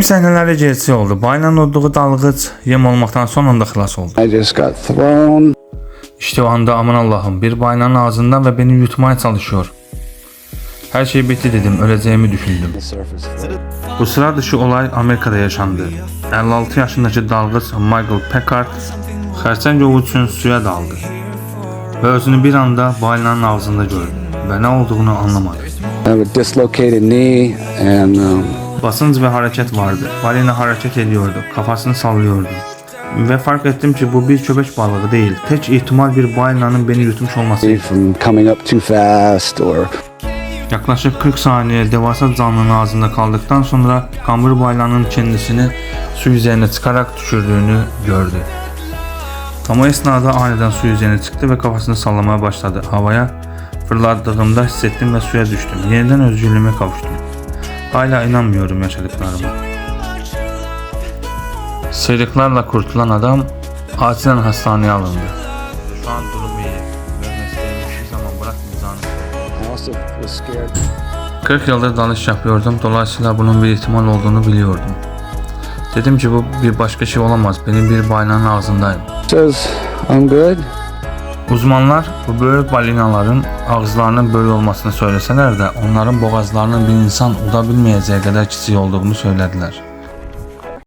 Səhnələri gerçək oldu. Bayla olduğu dalğıc yem olmaqdan son anda xilas oldu. I just got thrown. İşte o anda aman Allah'ım bir baynanın ağzından ve beni yutmaya çalışıyor. Her şey bitti dedim, öleceğimi düşündüm. Bu sıra dışı olay Amerika'da yaşandı. 56 yaşındaki dalgıç Michael Packard xərçəng ovu üçün suya daldı. Ve özünü bir anda balinanın ağzında gördü ve ne olduğunu anlamadı. I have a dislocated knee and um, Basınç ve hareket vardı. Balina hareket ediyordu, kafasını sallıyordu. Ve fark ettim ki bu bir köpek balığı değil. Tek ihtimal bir balinanın beni yutmuş olması. from coming up too fast or Yaklaşık 40 saniye devasa canlının ağzında kaldıktan sonra kambur balinanın kendisini su yüzeyine çıkarak düşürdüğünü gördü. Tam o esnada aniden su yüzeyine çıktı ve kafasını sallamaya başladı. Havaya fırladığımda hissettim ve suya düştüm. Yeniden özgürlüğüme kavuştum. Hala inanmıyorum yaşadıklarıma. Sıyrıklarla kurtulan adam acilen hastaneye alındı. Şu an durumu iyi. Ve mesleğimi hiçbir zaman bırakmayacağını I also was scared. 40 yıldır dalış yapıyordum. Dolayısıyla bunun bir ihtimal olduğunu biliyordum. Dedim ki bu bir başka şey olamaz. Benim bir balinanın ağzındayım. Says I'm good. Uzmanlar bu büyük balinaların ağızlarının böyle olmasını söyleseler de onların boğazlarının bir insan udabilmeyeceği kadar kiçik olduğunu söylediler.